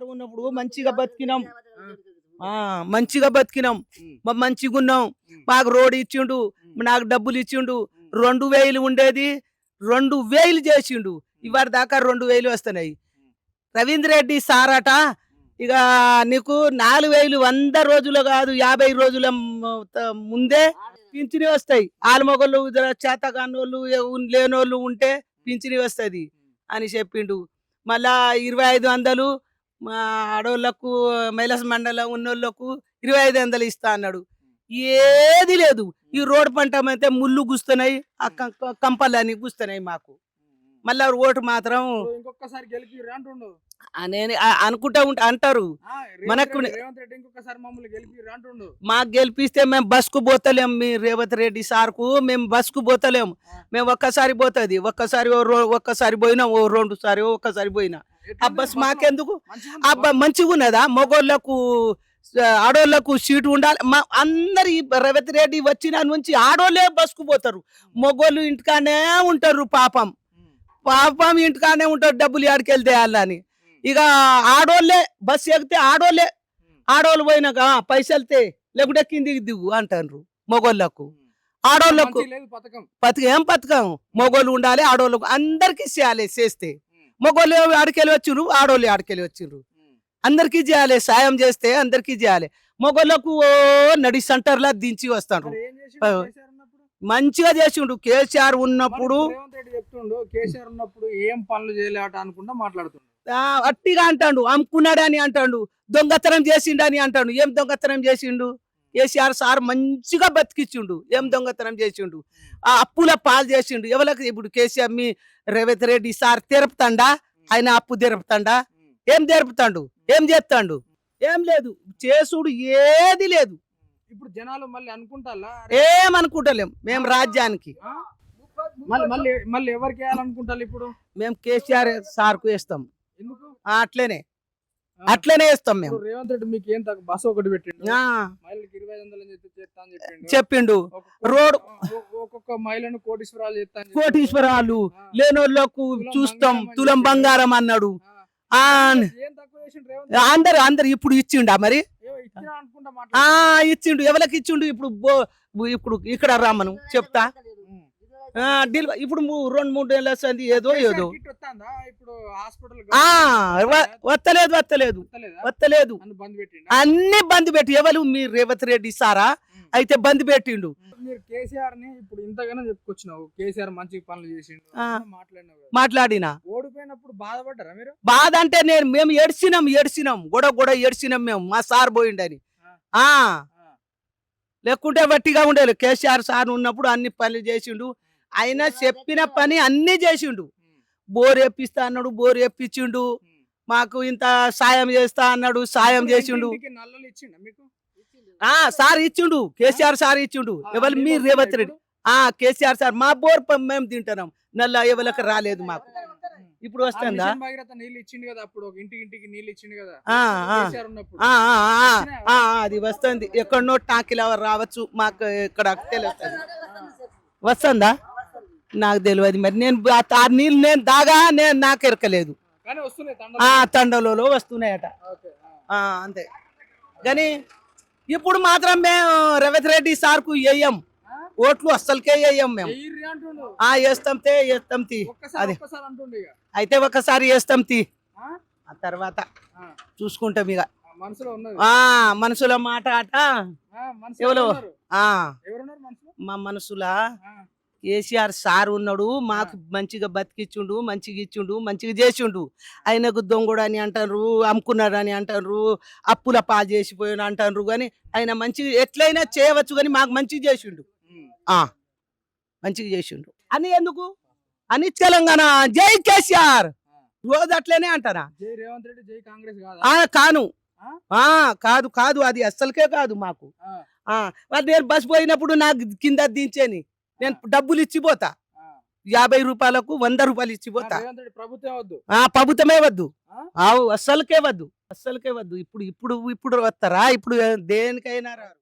Sir ఉన్నప్పుడు మంచిగా బతికినాం. ఆ. మంచిగా బతికినాం. మా మంచిగా ఉన్నాం. మాకు రోడ్ ఇచ్చిండు నాకు డబ్బులు ఇచ్చిండు. రెండు వేలు ఉండేది రెండు వేలు చేసిండు. ఇవాటి దాకా రెండు వేలు వస్తున్నాయి. రవీంద్ర రెడ్డి సార్ అట ఇక నీకు నాలుగు వేలు వంద రోజులు కాదు యాభై రోజుల ముందే పింఛని వస్తాయి. ఆలుమొగళ్ళు చేతగానోళ్ళు లేనోళ్ళు ఉంటే పింఛని వస్తుంది అని చెప్పిండు. మళ్ళా ఇరవై ఐదు వందలు మా ఆడోళ్ళకు మైలస్ మండలం ఉన్నోళ్ళకు ఇరవై ఐదు వందలు ఇస్తా అన్నాడు. ఏది లేదు. ఈ రోడ్డు పంట అయితే ముళ్ళు గుస్తున్నాయి ఆ కం- కంపలని గుస్తున్నాయి మాకు. మళ్ళా ఓటు మాత్రం ఇంకొకసారి నేను అనుకుంటా ఉంట అంటారు. మనకు- మాకు గెలిపిస్తే మేము బస్కు పోతలేం మీ రేవంత్ రెడ్డి సార్కు మేము బస్కు పోతలేం. మేము ఒక్కసారి పోతుంది. ఒక్కసారి ఒక్కసారి పోయినా ఓ రెండు సారి ఒక్కసారి పోయినా. ఆ ఎట్లుంది బస్ బస్సులో? మాకెందుకు? మంచిగా ఆ ఉందా? బ- మంచిగా ఉన్నదా? మగోళ్ళకు ఆ, ఆడోళ్ళకు సీటు ఉండాలి. మా అందరు రేవంత్ రెడ్డి వచ్చిన నుంచి ఆడోళ్ళే బస్కు పోతారు మగోళ్ళు ఇంటికానే ఉంటారు పాపం. పాపం ఇంటికానే ఉంటారు డబ్బులు వాళ్ళని. ఉమ్, ఇక ఆడోళ్ళే బస్సు ఎక్కితే ఆడోళ్ళే. ఆడోళ్ళు పోయినాక "ఆ, పైసలుతే లేకుంటే కిందికి దిగు అంటారు మొగోళ్ళకు. ఆడోళ్ళకు పథకం. ఏం పథకం? మొగోళ్ళు ఉండాలి ఆడోళ్ళకు అందరికి చేయాలి చేస్తే. మొగోళ్ళు ఆడికెళ్ళి వచ్చిండ్రు ఆడోళ్ళు ఆడికెళ్ళి వచ్చిండ్రు అందరికీ చేయాలి సాయం చేస్తే అందరికీ చేయాలి. మొగోళ్ళకు ఓ నడి సెంటర్లా దించి వస్తాడు చేసిండు? మంచిగా చేసిండు. కేసీఆర్ ఉన్నప్పుడు కేసీఆర్ ఉన్నప్పుడు ఏం పనులు చేయలేట అనుకుంటా మాట్లాడుతుండు. అట్టిగా అంటాడు. అమ్ముకున్నాడని అంటాడు. దొంగతనం చేసిండని అంటాడు. ఏం దొంగతనం చేసిండు? కేసీఆర్ సార్ మంచిగా బతికిచ్చిండు ఏం దొంగతనం చేసిండు ఆ అప్పుల పాలు చేసిండు. ఎవరికి ఇప్పుడు కేసీఆర్ మీ రేవంత్ రెడ్డి సార్ తెరుపుతాండా? ఆయన అప్పు తెరుపుతాండా? ఏం తెరుపుతాండు? ఏం చేస్తాడు? ఏం లేదు. చేసుడు ఏది లేదు. ఇప్పుడు జనాలు మళ్ళీ అనుకుంటారా ఏమనుకుంటలేం మేము రాజ్యానికి? మళ్ళీ ఎవరికి వేయాలనుకుంటారు ఇప్పుడు? మేము కేసీఆర్ సార్కు వేస్తాం. ఎందుకు? ఆ, అట్లనే. అట్లనే వేస్తాం మేము. రేవంత్ రెడ్డి మీకు ఏం బస్సు ఒకటి పెట్టిండు? ఇరవై వందలు చెప్పి చెప్పిండు. రోడ్ ఒక్కొక్క మహిళను కోటీశ్వరాలు చెప్పిండు. కోటీశ్వరాలు లేనోళ్ళకు చూస్తాం తులం. బంగారం అన్నాడు? అందరు అందరు ఇప్పుడు ఇచ్చిండా మరి? ఇచ్చిండు. ఎవరికి ఇచ్చిండు ఇప్పుడు ఇప్పుడు ఇక్కడ రమ్మను చెప్తా. డెలివ- ఇప్పుడు రెండు మూడు నెలలు వస్తుంది ఏదో ఏదో. కేసీఆర్ కిట్ వస్తుందా? ఇప్పుడు హాస్పిటల్ ఆ వ- వత్తలేదు వత్తలేదు. వత్తలేదు? నన్ను బంద్ పెట్టిండు? అన్ని బంద్ పెట్టి ఎవరు? మీ రేవంత్ రెడ్డి సారా అయితే బంద్ పెట్టిండు. మీరు కేసీఆర్ని ఇప్పుడు ఇంతగానో చెప్పుకొచ్చినావు. కేసీఆర్ మంచి పనులు చేసిండు. మాట్లాడినావు కదా. మాట్లాడినా? ఓడిపోయినప్పుడు బాధపడ్డారా మీరు? బాధ అంటే నేను మేము ఏడ్చినాం ఏడ్చినాం. గొడవ గొడవ ఏడ్చినాం మేము. మా సార్ పోయిండని. ఆ. ఆ. లేకుంటే వట్టిగా ఉండేది. కేసీఆర్ సార్ ఉన్నప్పుడు అన్ని పనులు చేసిండు. ఆయన చెప్పిన పని అన్ని చేసిండు. బోర్ ఎప్పిస్తా అన్నాడు బోర్ ఎప్పించిండు ఉమ్. మాకు ఇంత సాయం చేస్తా అన్నాడు సాయం చేసిండు. ఇంటింటికి నల్లలు ఇచ్చిండా మీకు? ఆ సార్ ఇచ్చిండు కేసీఆర్ సార్ ఇచ్చిండు. ఎవరు? మీ రేవంత్ రెడ్డి? ఆ కేసీఆర్ సార్ మా బోర్ ప- మేము తింటున్నాం. నల్ల ఎవరికి రాలేదు మాకు. ఇప్పుడు వస్తుందా? మిషన్ భగీరథ నీళ్ళు ఇచ్చిండు కదా అప్పుడు ఒక ఇంటికి ఇంటికి నీళ్ళు ఇచ్చిండు కదా? ఆ, ఆ. కేసీఆర్ ఉన్నప్పుడు. ఆ, ఆ, ఆ, ఆ, ఆ, అది వస్తుంది. ఎక్కడనో టాకిలా రావచ్చు మాకు ఇక్కడ తెలుస్తుంది. వస్తుందా? నాకు తెలియదు మరి. నేను ఆ తా- నీళ్ళు నేను దాగా నేను నాకు ఎరకలేదు. తండలలో వస్తున్నాయట. అంతే. కానీ ఇప్పుడు మాత్రం మేము రేవంత్ రెడ్డి సార్కు వేయం ఓట్లు అస్సలకే వేయం మేము. వేస్తాం తే వేస్తాం తీ. అది. అయితే ఒకసారి వేస్తాం తీ. ఆ? తర్వాత. చూసుకుంటాం ఇక. మనసులో ఉన్నది. ఆ మనసుల మాట అట ఆ, మనసులో ఎవరు? మా మనసుల? కేసీఆర్ సార్ ఉన్నాడు మాకు మంచిగా బతికిచ్చుండు మంచిగా ఇచ్చిండు మంచిగా చేసిండు. ఆయనకు దొంగడు అని అంటారు అమ్ముకున్నాడు అని అంటారు అప్పుల పా చేసిపోయాడు అంటారు కానీ ఆయన మంచిగా ఎట్లయినా చేయవచ్చు కానీ మాకు మంచిగా చేసిండు. మంచిగా చేసిండు. అని ఎందుకు? అని తెలంగాణ. జై కేసీఆర్. రోజు అట్లనే అంటారా? జై రేవంత్ రెడ్డి జై కాంగ్రెస్ కాదా? ఆ కాను. కాదు కాదు అది అస్సలకే కాదు మాకు. నేను బస్ పోయినప్పుడు నాకు కింద దించేని. నేను డబ్బులు ఇచ్చిపోతా. యాభై రూపాయలకు వంద రూపాయలు ఇచ్చిపోతా ప్రభుత్వమే వద్దు? ఆవు అస్సలకే వద్దు. అస్సలకే వద్దు. ఇప్పుడు ఇప్పుడు ఇప్పుడు వస్తారా? ఇప్పుడు దేనికైనా రారు.